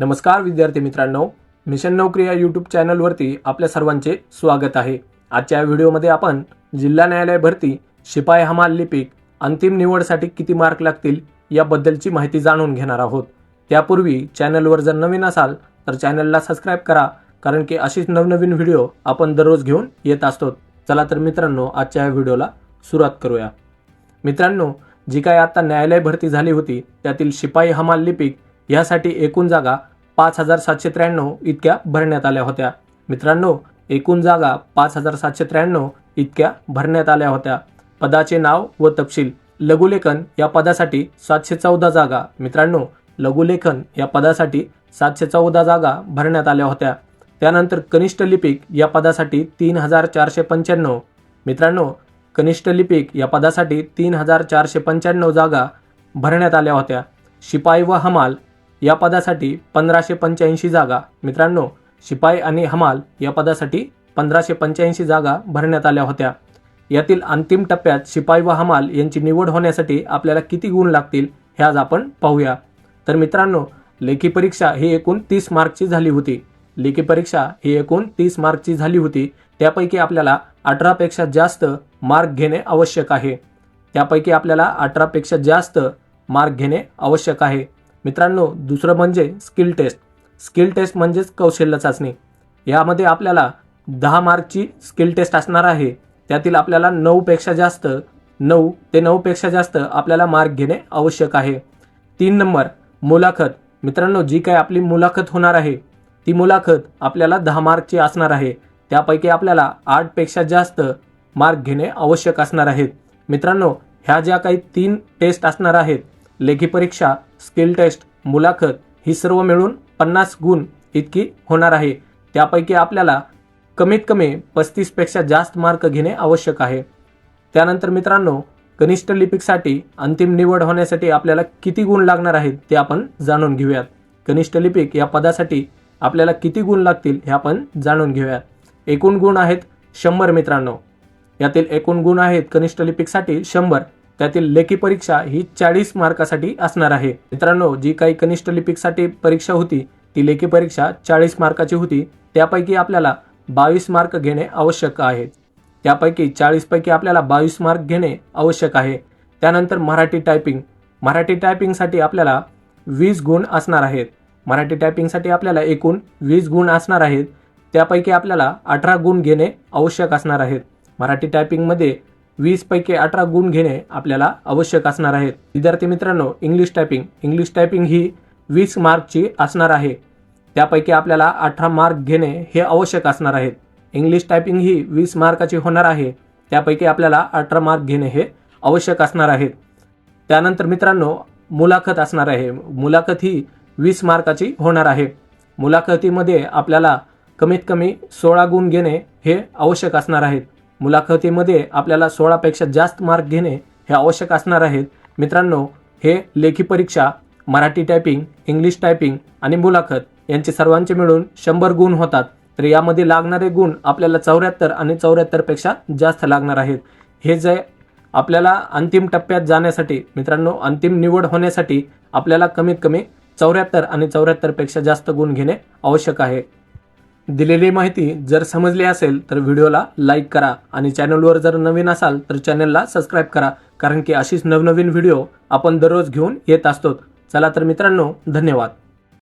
नमस्कार विद्यार्थी मित्रांनो. मिशन नोकरी या यूट्यूब चॅनलवरती आपल्या सर्वांचे स्वागत आहे. आजच्या व्हिडिओमध्ये आपण जिल्हा न्यायालय भरती शिपाई हमाल लिपिक अंतिम निवडसाठी किती मार्क लागतील याबद्दलची माहिती जाणून घेणार आहोत. त्यापूर्वी चॅनलवर जर नवीन असाल तर चॅनलला सबस्क्राईब करा कारण की अशीच नवनवीन व्हिडिओ आपण दररोज घेऊन येत असतो. चला तर मित्रांनो आजच्या या व्हिडिओला सुरुवात करूया. मित्रांनो जी काय आता न्यायालय भरती झाली होती त्यातील शिपाई हमाल लिपिक यासाठी एकूण जागा पाच हजार सातशे त्र्याण्णव इतक्या भरण्यात आल्या होत्या. मित्रांनो एकूण जागा पाच हजार सातशे त्र्याण्णव इतक्या भरण्यात आल्या होत्या. पदाचे नाव व तपशील लघुलेखन या पदासाठी सातशे चौदा जागा. मित्रांनो लघुलेखन या पदासाठी सातशे चौदा जागा भरण्यात आल्या होत्या. त्यानंतर कनिष्ठ लिपिक या पदासाठी तीन हजार चारशे पंच्याण्णव. मित्रांनो कनिष्ठ लिपिक या पदासाठी तीन हजार चारशे पंच्याण्णव जागा भरण्यात आल्या होत्या. शिपाई व हमाल या पदासाठी पंधराशे पंच्याऐंशी जागा. मित्रांनो शिपाई आणि हमाल या पदासाठी पंधराशे पंच्याऐंशी जागा भरण्यात आल्या होत्या. यातील अंतिम टप्प्यात शिपाई व हमाल यांची निवड होण्यासाठी आपल्याला किती गुण लागतील हे आज आपण पाहूया. तर मित्रांनो लेखी परीक्षा ही एकूण तीस मार्कची झाली होती. लेखी परीक्षा ही एकूण तीस मार्कची झाली होती. त्यापैकी आपल्याला अठरापेक्षा जास्त मार्क घेणे आवश्यक आहे. त्यापैकी आपल्याला अठरापेक्षा जास्त मार्क घेणे आवश्यक आहे. मित्रांनो दुसरं म्हणजे स्किल टेस्ट. स्किल टेस्ट म्हणजेच कौशल्य चाचणी. यामध्ये आपल्याला दहा मार्कची स्किल टेस्ट असणार आहे. त्यातील आपल्याला नऊपेक्षा जास्त नऊ ते नऊपेक्षा जास्त आपल्याला मार्क घेणे आवश्यक आहे. तीन नंबर मुलाखत. मित्रांनो जी काय आपली मुलाखत होणार आहे ती मुलाखत आपल्याला दहा मार्कची असणार आहे. त्यापैकी आपल्याला आठपेक्षा जास्त मार्क घेणे आवश्यक असणार आहेत. मित्रांनो ह्या ज्या काही तीन टेस्ट असणार आहेत लेखी परीक्षा स्किल टेस्ट मुलाखत ही सर्व मिळून पन्नास गुण इतकी होणार आहे. त्यापैकी आपल्याला कमीत कमी पस्तीसपेक्षा जास्त मार्क घेणे आवश्यक आहे. त्यानंतर मित्रांनो कनिष्ठ लिपिकसाठी अंतिम निवड होण्यासाठी आपल्याला किती गुण लागणार आहेत ते आपण जाणून घेऊयात. कनिष्ठ लिपिक या पदासाठी आपल्याला किती गुण लागतील हे आपण जाणून घेऊयात. एकूण गुण आहेत शंभर मित्रांनो. यातील एकूण गुण आहेत कनिष्ठ लिपिकसाठी शंभर. त्यातील लेखी परीक्षा ही चाळीस मार्कासाठी असणार आहे. मित्रांनो जी काही कनिष्ठ लिपिकसाठी परीक्षा होती ती लेखी परीक्षा चाळीस मार्काची होती. त्यापैकी आपल्याला बावीस मार्क घेणे आवश्यक आहे. त्यापैकी चाळीसपैकी आपल्याला बावीस मार्क घेणे आवश्यक आहे. त्यानंतर मराठी टायपिंग मराठी टायपिंगसाठी आपल्याला वीस गुण असणार आहेत. मराठी टायपिंगसाठी आपल्याला एकूण वीस गुण असणार आहेत. त्यापैकी आपल्याला अठरा गुण घेणे आवश्यक असणार आहेत. मराठी टायपिंगमध्ये वीस पैकी अठरा गुण घेणे आपल्याला आवश्यक असणार आहेत. विद्यार्थी मित्रांनो इंग्लिश टायपिंग इंग्लिश टायपिंग ही वीस मार्कची असणार आहे. त्यापैकी आपल्याला अठरा मार्क घेणे हे आवश्यक असणार आहेत. इंग्लिश टायपिंग ही वीस मार्काची होणार आहे. त्यापैकी आपल्याला अठरा मार्क घेणे हे आवश्यक असणार आहेत. त्यानंतर मित्रांनो मुलाखत असणार आहे. मुलाखत ही वीस मार्काची होणार आहे. मुलाखतीमध्ये आपल्याला कमीत कमी सोळा गुण घेणे हे आवश्यक असणार आहेत. मुलाखतीमध्ये आपल्याला सोळापेक्षा जास्त मार्क घेणे हे आवश्यक असणार आहेत मित्रांनो हे लेखी परीक्षा मराठी टायपिंग इंग्लिश टायपिंग आणि मुलाखत यांचे सर्वांचे मिळून शंभर गुण होतात. तर यामध्ये लागणारे गुण आपल्याला चौऱ्याहत्तर आणि चौऱ्याहत्तरपेक्षा जास्त लागणार आहेत. हे जे आपल्याला अंतिम टप्प्यात जाण्यासाठी मित्रांनो अंतिम निवड होण्यासाठी आपल्याला कमीत कमी चौऱ्याहत्तर आणि चौऱ्याहत्तरपेक्षा जास्त गुण घेणे आवश्यक आहे. दिलेली माहिती जर समजली असेल तर व्हिडिओला लाईक करा आणि चॅनलवर जर नवीन असाल तर चॅनलला सबस्क्राईब करा कारण की अशीच नवनवीन व्हिडिओ आपण दररोज घेऊन येत असतो. चला तर मित्रांनो धन्यवाद.